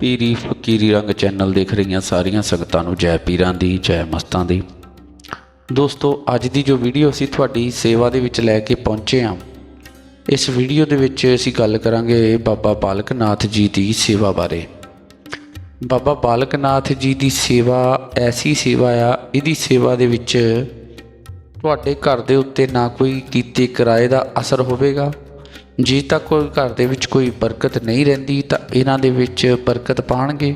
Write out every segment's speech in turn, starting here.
ਪੀਰੀ ਫਕੀਰੀ ਰੰਗ ਚੈਨਲ ਦੇਖ ਰਹੀਆਂ ਸਾਰੀਆਂ ਸੰਗਤਾਂ ਨੂੰ ਜੈ ਪੀਰਾਂ ਦੀ, ਜੈ ਮਸਤਾਂ ਦੀ। ਦੋਸਤੋ, ਅੱਜ ਦੀ ਜੋ ਵੀਡੀਓ ਅਸੀਂ ਤੁਹਾਡੀ ਸੇਵਾ ਦੇ ਵਿੱਚ ਲੈ ਕੇ ਪਹੁੰਚੇ ਹਾਂ, ਇਸ ਵੀਡੀਓ ਦੇ ਵਿੱਚ ਅਸੀਂ ਗੱਲ ਕਰਾਂਗੇ ਬਾਬਾ ਬਾਲਕ ਨਾਥ ਜੀ ਦੀ ਸੇਵਾ ਬਾਰੇ। ਬਾਬਾ ਬਾਲਕ ਨਾਥ ਜੀ ਦੀ ਸੇਵਾ ਐਸੀ ਸੇਵਾ ਆ, ਇਹਦੀ ਸੇਵਾ ਦੇ ਵਿੱਚ ਤੁਹਾਡੇ ਘਰ ਦੇ ਉੱਤੇ ਨਾ ਕੋਈ ਕੀਤੇ ਕਿਰਾਏ ਦਾ ਅਸਰ ਹੋਵੇਗਾ ਜੇ ਤੱਕ ਕੋਈ ਘਰ ਦੇ ਵਿੱਚ ਕੋਈ ਬਰਕਤ ਨਹੀਂ ਰਹਿੰਦੀ, ਤਾਂ ਇਹਨਾਂ ਦੇ ਵਿੱਚ ਬਰਕਤ ਪਾਣਗੇ।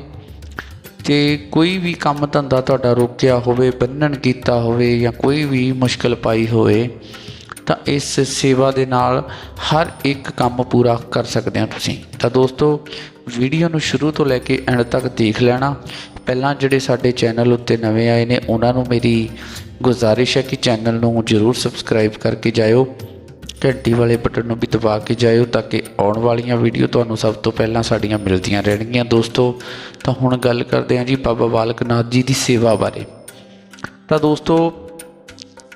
ਤੇ ਕੋਈ ਵੀ ਕੰਮ ਧੰਦਾ ਤੁਹਾਡਾ ਰੋਕਿਆ ਹੋਵੇ ਬੰਨਣ ਕੀਤਾ ਹੋਵੇ ਜਾਂ ਕੋਈ ਵੀ ਮੁਸ਼ਕਲ ਪਾਈ ਹੋਵੇ, ਤਾਂ ਇਸ ਸੇਵਾ ਦੇ ਨਾਲ ਹਰ ਇੱਕ ਕੰਮ ਪੂਰਾ ਕਰ ਸਕਦੇ ਹੋ ਤੁਸੀਂ। ਤਾਂ ਦੋਸਤੋ, ਵੀਡੀਓ ਨੂੰ ਸ਼ੁਰੂ ਤੋਂ ਲੈ ਕੇ ਐਂਡ ਤੱਕ ਦੇਖ ਲੈਣਾ। ਪਹਿਲਾਂ ਜਿਹੜੇ ਸਾਡੇ ਚੈਨਲ ਉੱਤੇ ਨਵੇਂ ਆਏ ਨੇ, ਉਹਨਾਂ ਨੂੰ ਮੇਰੀ ਗੁਜ਼ਾਰਿਸ਼ ਹੈ ਕਿ ਚੈਨਲ ਨੂੰ ਜਰੂਰ ਸਬਸਕ੍ਰਾਈਬ ਕਰਕੇ ਜਾਇਓ। ਘੰਟੀ ਵਾਲੇ ਬਟਨ ਨੂੰ ਵੀ ਦਬਾ ਕੇ ਜਾਇਓ ਤਾਂ ਕਿ ਆਉਣ ਵਾਲੀਆਂ ਵੀਡੀਓ ਤੁਹਾਨੂੰ ਸਭ ਤੋਂ ਪਹਿਲਾਂ ਸਾਡੀਆਂ ਮਿਲਦੀਆਂ ਰਹਿਣਗੀਆਂ। ਦੋਸਤੋ, ਤਾਂ ਹੁਣ ਗੱਲ ਕਰਦੇ ਹਾਂ ਜੀ ਬਾਬਾ ਬਾਲਕ ਨਾਥ ਜੀ ਦੀ ਸੇਵਾ ਬਾਰੇ। ਤਾਂ ਦੋਸਤੋ,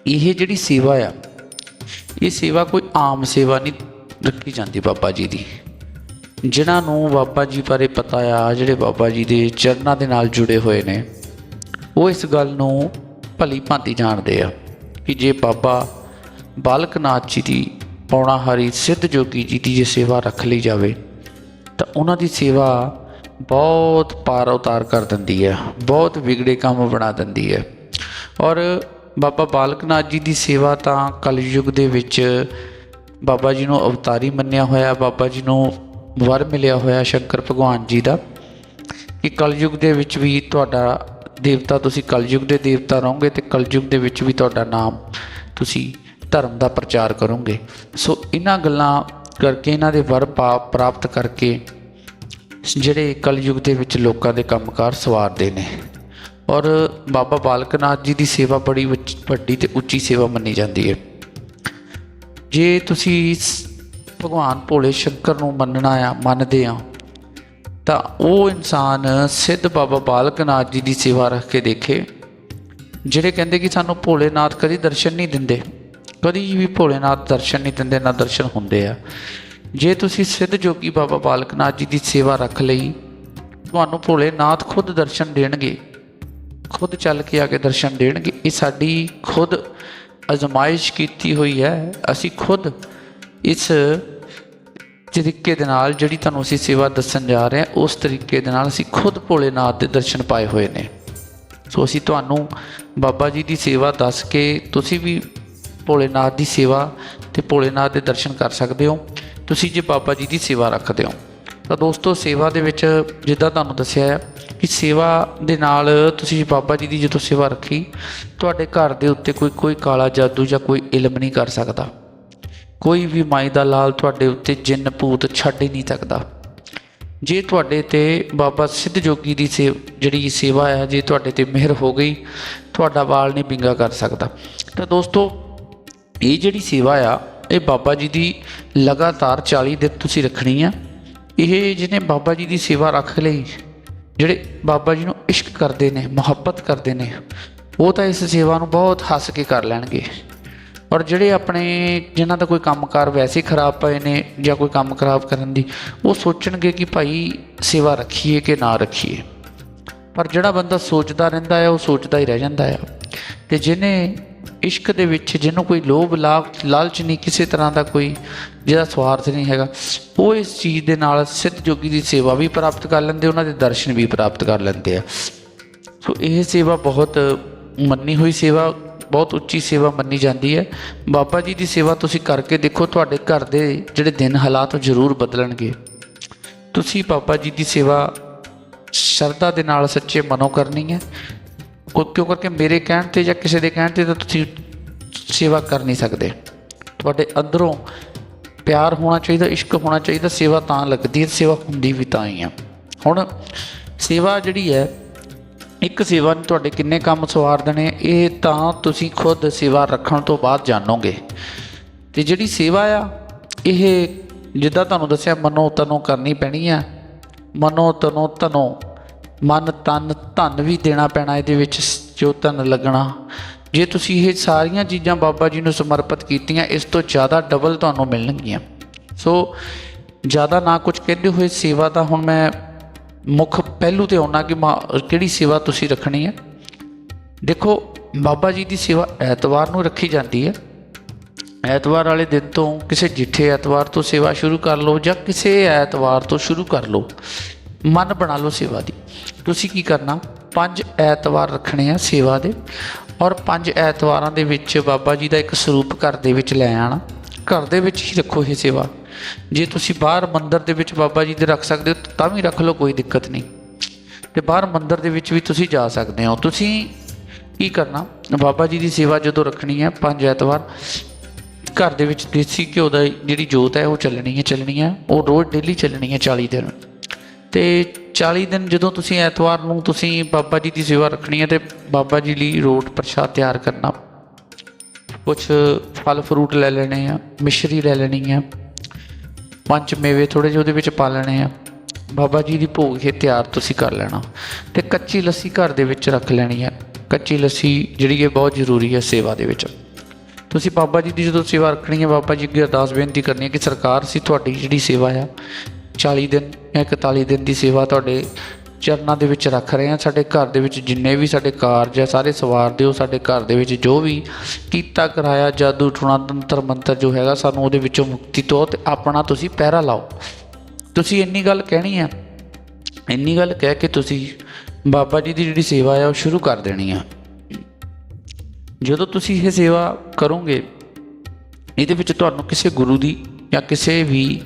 ਇਹ ਜਿਹੜੀ ਸੇਵਾ ਆ, ਇਹ ਸੇਵਾ ਕੋਈ ਆਮ ਸੇਵਾ ਨਹੀਂ ਰੱਖੀ ਜਾਂਦੀ ਬਾਬਾ ਜੀ ਦੀ। ਜਿਨ੍ਹਾਂ ਨੂੰ ਬਾਬਾ ਜੀ ਬਾਰੇ ਪਤਾ ਆ, ਜਿਹੜੇ ਬਾਬਾ ਜੀ ਦੇ ਚਰਨਾਂ ਦੇ ਨਾਲ ਜੁੜੇ ਹੋਏ ਨੇ, ਉਹ ਇਸ ਗੱਲ ਨੂੰ ਭਲੀ ਭਾਂਤੀ ਜਾਣਦੇ ਆ ਕਿ ਜੇ ਬਾਬਾ ਬਾਲਕ ਨਾਥ ਜੀ ਦੀ ਪੌਣਾ ਹਰੀ ਸਿੱਧ ਜੋਗੀ ਜੀ ਦੀ ਜੇ ਸੇਵਾ ਰੱਖ ਲਈ ਜਾਵੇ, ਤਾਂ ਉਹਨਾਂ ਦੀ ਸੇਵਾ ਬਹੁਤ ਪਾਰ ਉਤਾਰ ਕਰ ਦਿੰਦੀ ਹੈ, ਬਹੁਤ ਵਿਗੜੇ ਕੰਮ ਬਣਾ ਦਿੰਦੀ ਹੈ। ਔਰ ਬਾਬਾ ਬਾਲਕ ਨਾਥ ਜੀ ਦੀ ਸੇਵਾ ਤਾਂ ਕਲਯੁਗ ਦੇ ਵਿੱਚ ਬਾਬਾ ਜੀ ਨੂੰ ਅਵਤਾਰੀ ਮੰਨਿਆ ਹੋਇਆ, ਬਾਬਾ ਜੀ ਨੂੰ ਵਰ ਮਿਲਿਆ ਹੋਇਆ ਸ਼ੰਕਰ ਭਗਵਾਨ ਜੀ ਦਾ, ਕਿ ਕਲਯੁਗ ਦੇ ਵਿੱਚ ਵੀ ਤੁਹਾਡਾ ਦੇਵਤਾ, ਤੁਸੀਂ ਕਲਯੁਗ ਦੇ ਦੇਵਤਾ ਰਹੋਗੇ ਤੇ ਕਲਯੁਗ ਦੇ ਵਿੱਚ ਵੀ ਤੁਹਾਡਾ ਨਾਮ ਤੁਸੀਂ ਧਰਮ ਦਾ ਪ੍ਰਚਾਰ ਕਰੋਗੇ। ਸੋ ਇਹਨਾਂ ਗੱਲਾਂ ਕਰਕੇ ਇਹਨਾਂ ਦੇ ਵਰ ਪਾ, ਪ੍ਰਾਪਤ ਕਰਕੇ ਜਿਹੜੇ ਕਲਯੁਗ ਦੇ ਵਿੱਚ ਲੋਕਾਂ ਦੇ ਕੰਮਕਾਰ ਸਵਾਰਦੇ ਨੇ। ਔਰ ਬਾਬਾ ਬਾਲਕ ਨਾਥ ਜੀ ਦੀ ਸੇਵਾ ਬੜੀ ਵੱਡੀ ਤੇ ਉੱਚੀ ਸੇਵਾ ਮੰਨੀ ਜਾਂਦੀ ਹੈ। ਜੇ ਤੁਸੀਂ ਸ- ਭਗਵਾਨ ਭੋਲੇ ਸ਼ੰਕਰ ਨੂੰ ਮੰਨਣਾ ਆ, ਮੰਨਦੇ ਆ, ਤਾਂ ਉਹ ਇਨਸਾਨ ਸਿੱਧ ਬਾਬਾ ਬਾਲਕ ਨਾਥ ਜੀ ਦੀ ਸੇਵਾ ਰੱਖ ਕੇ ਦੇਖੇ, ਜਿਹੜੇ ਕਹਿੰਦੇ ਕਿ ਸਾਨੂੰ ਭੋਲੇਨਾਥ ਕਦੀ ਦਰਸ਼ਨ ਨਹੀਂ ਦਿੰਦੇ। ਕਦੀ ਵੀ ਭੋਲੇਨਾਥ ਦਰਸ਼ਨ ਨਹੀਂ ਦਿੰਦੇ, ਨਾ ਦਰਸ਼ਨ ਹੁੰਦੇ ਆ। ਜੇ ਤੁਸੀਂ ਸਿੱਧ ਜੋਗੀ ਬਾਬਾ ਬਾਲਕ ਨਾਥ ਜੀ ਦੀ ਸੇਵਾ ਰੱਖ ਲਈ, ਤੁਹਾਨੂੰ ਭੋਲੇਨਾਥ ਖੁਦ ਦਰਸ਼ਨ ਦੇਣਗੇ। ਖੁਦ ਚੱਲ ਕੇ ਆ ਕੇ ਦਰਸ਼ਨ ਦੇਣਗੇ। ਇਹ ਸਾਡੀ ਖੁਦ ਅਜ਼ਮਾਇਸ਼ ਕੀਤੀ ਹੋਈ ਹੈ। ਅਸੀਂ ਖੁਦ ਇਸ ਤਰੀਕੇ ਦੇ ਨਾਲ ਜਿਹੜੀ ਤੁਹਾਨੂੰ ਅਸੀਂ ਸੇਵਾ ਦੱਸਣ ਜਾ ਰਹੇ ਹਾਂ, ਉਸ ਤਰੀਕੇ ਦੇ ਨਾਲ ਅਸੀਂ ਖੁਦ ਭੋਲੇਨਾਥ ਦੇ ਦਰਸ਼ਨ ਪਾਏ ਹੋਏ ਨੇ। ਸੋ ਅਸੀਂ ਤੁਹਾਨੂੰ ਬਾਬਾ ਜੀ ਦੀ ਸੇਵਾ ਦੱਸ ਕੇ, ਤੁਸੀਂ ਵੀ ਭੋਲੇਨਾਥ ਦੀ ਸੇਵਾ ਤੇ ਭੋਲੇਨਾਥ ਦੇ ਦਰਸ਼ਨ ਕਰ ਸਕਦੇ ਹੋ। ਤੁਸੀਂ ਜੇ ਬਾਬਾ ਜੀ ਦੀ ਸੇਵਾ ਰੱਖਦੇ ਹੋ। ਤਾਂ ਦੋਸਤੋ, ਸੇਵਾ ਦੇ ਵਿੱਚ ਜਿੱਦਾਂ ਤੁਹਾਨੂੰ ਦੱਸਿਆ ਹੈ ਕਿ ਸੇਵਾ ਦੇ ਨਾਲ ਤੁਸੀਂ ਬਾਬਾ ਜੀ ਦੀ ਜਦੋਂ ਸੇਵਾ ਰੱਖੀ, ਤੁਹਾਡੇ ਘਰ ਦੇ ਉੱਤੇ ਕੋਈ ਕੋਈ ਕਾਲਾ ਜਾਦੂ ਜਾਂ ਕੋਈ ਇਲਮ ਨਹੀਂ ਕਰ ਸਕਦਾ। ਕੋਈ ਵੀ ਮਾਈ ਦਾ ਲਾਲ ਤੁਹਾਡੇ ਉੱਤੇ ਜਿੰਨ ਭੂਤ ਛੱਡ ਹੀ ਨਹੀਂ ਸਕਦਾ। ਜੇ ਤੁਹਾਡੇ ਤੇ ਬਾਬਾ ਸਿੱਧ ਜੋਗੀ ਦੀ ਸੇ ਜਿਹੜੀ ਸੇਵਾ ਹੈ, ਜੇ ਤੁਹਾਡੇ ਤੇ ਮਿਹਰ ਹੋ ਗਈ, ਤੁਹਾਡਾ ਵਾਲ ਨਹੀਂ ਬਿੰਗਾ ਕਰ ਸਕਦਾ। ਤਾਂ ਦੋਸਤੋ ਇਹ ਜਿਹੜੀ ਸੇਵਾ ਆ, ਇਹ ਬਾਬਾ ਜੀ ਦੀ ਲਗਾਤਾਰ 40 ਦਿਨ ਤੁਸੀਂ ਰੱਖਣੀ ਆ। ਇਹ ਜਿਹਨੇ ਬਾਬਾ ਜੀ ਦੀ ਸੇਵਾ ਰੱਖ ਲਈ, ਜਿਹੜੇ ਬਾਬਾ ਜੀ ਨੂੰ ਇਸ਼ਕ ਕਰਦੇ ਨੇ, ਮੁਹੱਬਤ ਕਰਦੇ ਨੇ, ਉਹ ਤਾਂ ਇਸ ਸੇਵਾ ਨੂੰ ਬਹੁਤ ਹੱਸ ਕੇ ਕਰ ਲੈਣਗੇ। ਔਰ ਜਿਹੜੇ ਆਪਣੇ, ਜਿਨ੍ਹਾਂ ਦਾ ਕੋਈ ਕੰਮਕਾਰ ਵੈਸੇ ਖਰਾਬ ਪਏ ਨੇ ਜਾਂ ਕੋਈ ਕੰਮ ਖਰਾਬ ਕਰਨ ਦੀ, ਉਹ ਸੋਚਣਗੇ ਕਿ ਭਾਈ ਸੇਵਾ ਰੱਖੀਏ ਕਿ ਨਾ ਰੱਖੀਏ। ਪਰ ਜਿਹੜਾ ਬੰਦਾ ਸੋਚਦਾ ਰਹਿੰਦਾ ਹੈ ਉਹ ਸੋਚਦਾ ਹੀ ਰਹਿ ਜਾਂਦਾ ਹੈ ਤੇ ਜਿਹਨੇ ਇਸ਼ਕ ਦੇ ਵਿੱਚ ਜਿਹਨੂੰ ਕੋਈ ਲੋਭ, ਲਾਭ, ਲਾਲਚ ਨਹੀਂ, ਕਿਸੇ ਤਰ੍ਹਾਂ ਦਾ ਕੋਈ ਜਿਹਦਾ ਸਵਾਰਥ ਨਹੀਂ ਹੈਗਾ, ਉਹ ਇਸ ਚੀਜ਼ ਦੇ ਨਾਲ ਸਿੱਧ ਜੋਗੀ ਦੀ ਸੇਵਾ ਵੀ ਪ੍ਰਾਪਤ ਕਰ ਲੈਂਦੇ, ਉਹਨਾਂ ਦੇ ਦਰਸ਼ਨ ਵੀ ਪ੍ਰਾਪਤ ਕਰ ਲੈਂਦੇ ਆ। ਸੋ ਇਹ ਸੇਵਾ ਬਹੁਤ ਮੰਨੀ ਹੋਈ ਸੇਵਾ, ਬਹੁਤ ਉੱਚੀ ਸੇਵਾ ਮੰਨੀ ਜਾਂਦੀ ਹੈ। ਬਾਬਾ ਜੀ ਦੀ ਸੇਵਾ ਤੁਸੀਂ ਕਰਕੇ ਦੇਖੋ, ਤੁਹਾਡੇ ਘਰ ਦੇ ਜਿਹੜੇ ਦਿਨ ਹਾਲਾਤ ਉਹ ਜ਼ਰੂਰ ਬਦਲਣਗੇ। ਤੁਸੀਂ ਬਾਬਾ ਜੀ ਦੀ ਸੇਵਾ ਸ਼ਰਧਾ ਦੇ ਨਾਲ ਸੱਚੇ ਮਨੋਂ ਕਰਨੀ ਹੈ। ਕਿਉਂ ਕਿਉਂ ਕਰਕੇ ਮੇਰੇ ਕਹਿਣ ਤੇ ਜਾਂ ਕਿਸੇ ਦੇ ਕਹਿਣ ਤੇ ਤਾਂ ਤੁਸੀਂ ਸੇਵਾ ਕਰ ਨਹੀਂ ਸਕਦੇ। ਤੁਹਾਡੇ ਅੰਦਰੋਂ ਪਿਆਰ ਹੋਣਾ ਚਾਹੀਦਾ, ਇਸ਼ਕ ਹੋਣਾ ਚਾਹੀਦਾ, ਸੇਵਾ ਤਾਂ ਲੱਗਦੀ ਹੈ, ਸੇਵਾ ਹੁੰਦੀ ਵੀ ਤਾਂ ਹੀ ਆ। ਹੁਣ ਸੇਵਾ ਜਿਹੜੀ ਹੈ, ਇੱਕ ਸੇਵਾ ਨੇ ਤੁਹਾਡੇ ਕਿੰਨੇ ਕੰਮ ਸਵਾਰ ਦੇਣੇ, ਇਹ ਤਾਂ ਤੁਸੀਂ ਖੁਦ ਸੇਵਾ ਰੱਖਣ ਤੋਂ ਬਾਅਦ ਜਾਣੋਗੇ। ਤੇ ਜਿਹੜੀ ਸੇਵਾ ਆ, ਇਹ ਜਿੱਦਾਂ ਤੁਹਾਨੂੰ ਦੱਸਿਆ, ਮਨੋ ਤਨੋ ਕਰਨੀ ਪੈਣੀ ਆ। ਮਨੋ ਤਨੋ ਤਨੋ ਮਨ ਤਨ ਧਨ ਵੀ ਦੇਣਾ ਪੈਣਾ ਇਹਦੇ ਵਿੱਚ ਜੋ ਧਨ ਲੱਗਣਾ। ਜੇ ਤੁਸੀਂ ਇਹ ਸਾਰੀਆਂ ਚੀਜ਼ਾਂ ਬਾਬਾ ਜੀ ਨੂੰ ਸਮਰਪਿਤ ਕੀਤੀਆਂ, ਇਸ ਤੋਂ ਜ਼ਿਆਦਾ ਡਬਲ ਤੁਹਾਨੂੰ ਮਿਲਣਗੀਆਂ। ਸੋ ਜ਼ਿਆਦਾ ਨਾ ਕੁਝ ਕਹਿੰਦੇ ਹੋਏ ਸੇਵਾ ਦਾ ਹੁਣ ਮੈਂ ਮੁੱਖ ਪਹਿਲੂ ਤੇ ਆਉਣਾ ਕਿ ਮਾ- ਕਿਹੜੀ ਸੇਵਾ ਤੁਸੀਂ ਰੱਖਣੀ ਹੈ। ਦੇਖੋ, ਬਾਬਾ ਜੀ ਦੀ ਸੇਵਾ ਐਤਵਾਰ ਨੂੰ ਰੱਖੀ ਜਾਂਦੀ ਹੈ। ਐਤਵਾਰ ਵਾਲੇ ਦਿਨ ਤੋਂ ਕਿਸੇ ਜਿੱਠੇ ਐਤਵਾਰ ਤੋਂ ਸੇਵਾ ਸ਼ੁਰੂ ਕਰ ਲਓ ਜਾਂ ਕਿਸੇ ਐਤਵਾਰ ਤੋਂ ਸ਼ੁਰੂ ਕਰ ਲਓ। ਮਨ ਬਣਾ ਲਓ ਸੇਵਾ ਦੀ। ਤੁਸੀਂ ਕੀ ਕਰਨਾ? ਪੰਜ ਐਤਵਾਰ ਰੱਖਣੇ ਆ ਸੇਵਾ ਦੇ ਔਰ ਪੰਜ ਐਤਵਾਰਾਂ ਦੇ ਵਿੱਚ ਬਾਬਾ ਜੀ ਦਾ ਇੱਕ ਸਰੂਪ ਘਰ ਦੇ ਵਿੱਚ ਲੈ ਆਣਾ। ਘਰ ਦੇ ਵਿੱਚ ਹੀ ਰੱਖੋ ਇਹ ਸੇਵਾ। ਜੇ ਤੁਸੀਂ ਬਾਹਰ ਮੰਦਰ ਦੇ ਵਿੱਚ ਬਾਬਾ ਜੀ ਦੇ ਰੱਖ ਸਕਦੇ ਹੋ, ਤਾਂ ਵੀ ਰੱਖ ਲਓ, ਕੋਈ ਦਿੱਕਤ ਨਹੀਂ। ਤੇ ਬਾਹਰ ਮੰਦਰ ਦੇ ਵਿੱਚ ਵੀ ਤੁਸੀਂ ਜਾ ਸਕਦੇ ਹੋ। ਤੁਸੀਂ ਕੀ ਕਰਨਾ? ਬਾਬਾ ਜੀ ਦੀ ਸੇਵਾ ਜਦੋਂ ਰੱਖਣੀ ਹੈ, ਪੰਜ ਐਤਵਾਰ, ਘਰ ਦੇ ਵਿੱਚ ਦੇਸੀ ਘਿਓ ਦਾ ਜਿਹੜੀ ਜੋਤ ਹੈ, ਉਹ ਚੱਲਣੀ ਹੈ ਚੱਲਣੀ ਹੈ। ਉਹ ਰੋਜ਼ ਡੇਲੀ ਚੱਲਣੀ ਹੈ 40 ਦਿਨ। ਤੇ 40 ਦਿਨ ਜਦੋਂ ਤੁਸੀਂ ਐਤਵਾਰ ਨੂੰ ਤੁਸੀਂ ਬਾਬਾ ਜੀ ਦੀ ਸੇਵਾ ਰੱਖਣੀ ਹੈ ਤੇ ਬਾਬਾ ਜੀ ਲਈ ਰੋਟ ਪ੍ਰਸ਼ਾਦ ਤਿਆਰ ਕਰਨਾ। ਕੁਝ ਫਲ ਫਰੂਟ ਲੈ ਲੈਣੇ ਆ, ਮਿਸ਼ਰੀ ਲੈ ਲੈਣੀ ਆ, ਪੰਜ ਮੇਵੇ ਥੋੜੇ ਜਿਹੇ ਉਹਦੇ ਵਿੱਚ ਪਾ ਲੈਣੇ ਆ। ਬਾਬਾ ਜੀ ਦੀ ਭੋਗ ਇਹ ਤਿਆਰ ਤੁਸੀਂ ਕਰ ਲੈਣਾ ਤੇ ਕੱਚੀ ਲੱਸੀ ਘਰ ਦੇ ਵਿੱਚ ਰੱਖ ਲੈਣੀ ਹੈ ਕੱਚੀ ਲੱਸੀ ਜਿਹੜੀ ਹੈ ਬਹੁਤ ਜ਼ਰੂਰੀ ਹੈ ਸੇਵਾ ਦੇ ਵਿੱਚ। ਤੁਸੀਂ ਬਾਬਾ ਜੀ ਦੀ ਜਦੋਂ ਸੇਵਾ ਰੱਖਣੀ ਹੈ, ਬਾਬਾ ਜੀ ਅੱਗੇ ਅਰਦਾਸ ਬੇਨਤੀ ਕਰਨੀ ਹੈ ਕਿ ਸਰਕਾਰ ਸੀ, ਤੁਹਾਡੀ ਜਿਹੜੀ ਸੇਵਾ ਆ 40 ਦਿਨ, ਜਾਂ 41 ਦਿਨ ਦੀ ਸੇਵਾ ਤੁਹਾਡੇ ਚਰਨਾਂ ਦੇ ਵਿੱਚ ਰੱਖ ਰਹੇ ਹਾਂ। ਸਾਡੇ ਘਰ ਦੇ ਵਿੱਚ ਜਿੰਨੇ ਵੀ ਸਾਡੇ ਕਾਰਜ ਆ, ਸਾਰੇ ਸਵਾਰ ਦਿਓ। ਸਾਡੇ ਘਰ ਦੇ ਵਿੱਚ ਜੋ ਵੀ ਕੀਤਾ, ਕਰਾਇਆ, ਜਾਦੂ ਟੂਣਾ ਤੰਤਰ ਮੰਤਰ ਜੋ ਹੈਗਾ, ਸਾਨੂੰ ਉਹਦੇ ਵਿੱਚੋਂ ਮੁਕਤੀ ਤੋਂ ਤੇ ਆਪਣਾ ਤੁਸੀਂ ਪਹਿਰਾ ਲਾਓ। ਤੁਸੀਂ ਇੰਨੀ ਗੱਲ ਕਹਿਣੀ ਹੈ ਇੰਨੀ ਗੱਲ ਕਹਿ ਕੇ ਤੁਸੀਂ ਬਾਬਾ ਜੀ ਦੀ ਜਿਹੜੀ ਸੇਵਾ ਆ, ਉਹ ਸ਼ੁਰੂ ਕਰ ਦੇਣੀ ਆ। ਜਦੋਂ ਤੁਸੀਂ ਇਹ ਸੇਵਾ ਕਰੋਗੇ, ਇਹਦੇ ਵਿੱਚ ਤੁਹਾਨੂੰ ਕਿਸੇ ਗੁਰੂ ਦੀ ਜਾਂ ਕਿਸੇ ਵੀ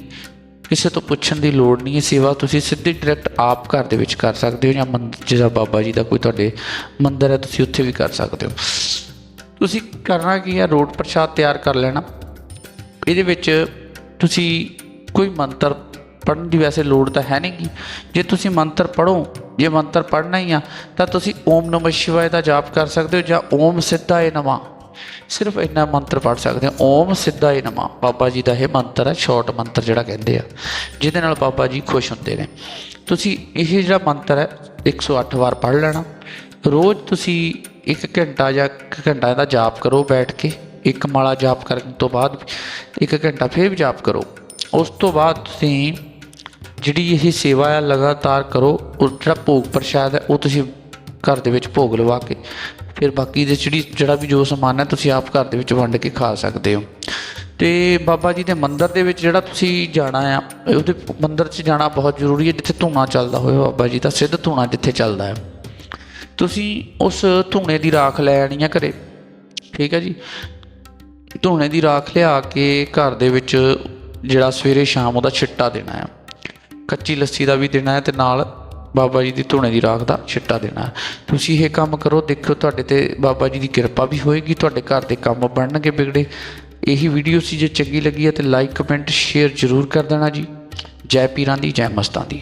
ਕਿਸੇ ਤੋਂ ਪੁੱਛਣ ਦੀ ਲੋੜ ਨਹੀਂ ਹੈ, ਸੇਵਾ ਤੁਸੀਂ ਸਿੱਧੀ ਡਾਇਰੈਕਟ ਆਪ ਘਰ ਦੇ ਵਿੱਚ ਕਰ ਸਕਦੇ ਹੋ ਜਾਂ ਮੰਦਿਰ ਜਿਹੜਾ ਬਾਬਾ ਜੀ ਦਾ ਕੋਈ ਤੁਹਾਡੇ ਮੰਦਿਰ ਹੈ, ਤੁਸੀਂ ਉੱਥੇ ਵੀ ਕਰ ਸਕਦੇ ਹੋ। ਤੁਸੀਂ ਕਰਨਾ ਕੀ ਹੈ ਰੋਟ ਪ੍ਰਸ਼ਾਦ ਤਿਆਰ ਕਰ ਲੈਣਾ। ਇਹਦੇ ਵਿੱਚ ਤੁਸੀਂ ਕੋਈ ਮੰਤਰ ਪੜਨ ਦੀ ਵੈਸੇ ਲੋੜ ਤਾਂ ਹੈ ਨਹੀਂਗੀ। ਜੇ ਤੁਸੀਂ ਮੰਤਰ ਪੜੋ ਜੇ ਮੰਤਰ ਪੜਨਾ ਹੀ ਆ, ਤਾਂ ਤੁਸੀਂ ਓਮ ਨਮঃ ਸ਼ਿਵਾਏ ਦਾ ਜਾਪ ਕਰ ਸਕਦੇ ਹੋ ਜਾਂ ਓਮ ਸਿੱਧਾਏ ਨਮः ਸਿਰਫ ਇੰਨਾ ਮੰਤਰ ਪੜ ਸਕਦੇ ਹੋ। ਓਮ ਏ ਨਮः। ਬਾਬਾ ਜੀ ਦਾ ਇਹ ਮੰਤਰ ਹੈ ਸ਼ਾਰਟ ਮੰਤਰ ਜਿਹੜਾ ਕਹਿੰਦੇ ਆ, ਜਿਹਦੇ ਨਾਲ ਬਾਬਾ ਜੀ ਖੁਸ਼ ਹੁੰਦੇ ਨੇ। ਤੁਸੀਂ ਇਹ ਜਿਹੜਾ ਮੰਤਰ ਹੈ 108 ਵਾਰ ਪੜ ਲੈਣਾ। ਰੋਜ਼ ਤੁਸੀਂ ਇੱਕ ਘੰਟਾ ਜਾਂ ਇੱਕ ਘੰਟਾ ਇਹਦਾ ਜਾਪ ਕਰੋ ਬੈਠ ਕੇ। ਇੱਕ ਮਾਲਾ ਜਾਪ ਕਰਨ ਤੋਂ ਬਾਅਦ, ਇੱਕ ਘੰਟਾ ਫਿਰ ਵੀ ਜਾਪ ਕਰੋ। ਉਸ ਤੋਂ ਬਾਅਦ ਤੁਸੀਂ ਜਿਹੜੀ ਇਹ ਸੇਵਾ ਹੈ ਲਗਾਤਾਰ ਕਰੋ, ਉਹ ਜਿਹੜਾ ਭੋਗ ਪ੍ਰਸ਼ਾਦ ਹੈ, ਉਹ ਤੁਸੀਂ ਘਰ ਦੇ ਵਿੱਚ ਭੋਗ ਲਵਾ ਕੇ ਫਿਰ ਬਾਕੀ ਦੇ ਜਿਹੜੀ ਜਿਹੜਾ ਵੀ ਜੋ ਸਮਾਨ ਹੈ ਤੁਸੀਂ ਆਪ ਘਰ ਦੇ ਵਿੱਚ ਵੰਡ ਕੇ ਖਾ ਸਕਦੇ ਹੋ। ਤੇ ਬਾਬਾ ਜੀ ਦੇ ਮੰਦਿਰ ਦੇ ਵਿੱਚ ਜਿਹੜਾ ਤੁਸੀਂ ਜਾਣਾ ਆ, ਉਹਦੇ ਮੰਦਿਰ 'ਚ ਜਾਣਾ ਬਹੁਤ ਜ਼ਰੂਰੀ ਹੈ, ਜਿੱਥੇ ਧੂਣਾ ਚੱਲਦਾ ਹੋਵੇ ਬਾਬਾ ਜੀ ਦਾ, ਸਿੱਧ ਧੂਣਾ ਜਿੱਥੇ ਚੱਲਦਾ ਹੈ। ਤੁਸੀਂ ਉਸ ਧੂਣੇ ਦੀ ਰਾਖ ਲੈ ਆਣੀ ਆ ਘਰੇ, ਠੀਕ ਹੈ ਜੀ? ਧੂਣੇ ਦੀ ਰਾਖ ਲਿਆ ਕੇ ਘਰ ਦੇ ਵਿੱਚ ਜਿਹੜਾ ਸਵੇਰੇ ਸ਼ਾਮ ਉਹਦਾ ਛਿੱਟਾ ਦੇਣਾ ਆ। ਕੱਚੀ ਲੱਸੀ ਦਾ ਵੀ ਦੇਣਾ ਹੈ ਤੇ ਨਾਲ ਬਾਬਾ ਜੀ ਦੀ ਧੂਣੇ ਦੀ ਰਾਖ ਦਾ ਛਿੱਟਾ ਦੇਣਾ। ਤੁਸੀਂ ਇਹ ਕੰਮ ਕਰੋ ਦੇਖੋ ਤੁਹਾਡੇ ਤੇ ਬਾਬਾ ਜੀ ਦੀ ਕਿਰਪਾ ਵੀ ਹੋਏਗੀ, ਤੁਹਾਡੇ ਘਰ ਦੇ ਕੰਮ ਬਣਨਗੇ ਵਿਗੜੇ। ਇਹੀ ਵੀਡੀਓ ਸੀ ਜੇ ਚੰਗੀ ਲੱਗੀ ਹੈ ਤੇ ਲਾਈਕ, ਕਮੈਂਟ, ਸ਼ੇਅਰ ਜ਼ਰੂਰ ਕਰ ਦੇਣਾ ਜੀ। ਜੈ ਪੀਰਾਂ ਦੀ, ਜੈ ਮਸਤਾਂ ਦੀ।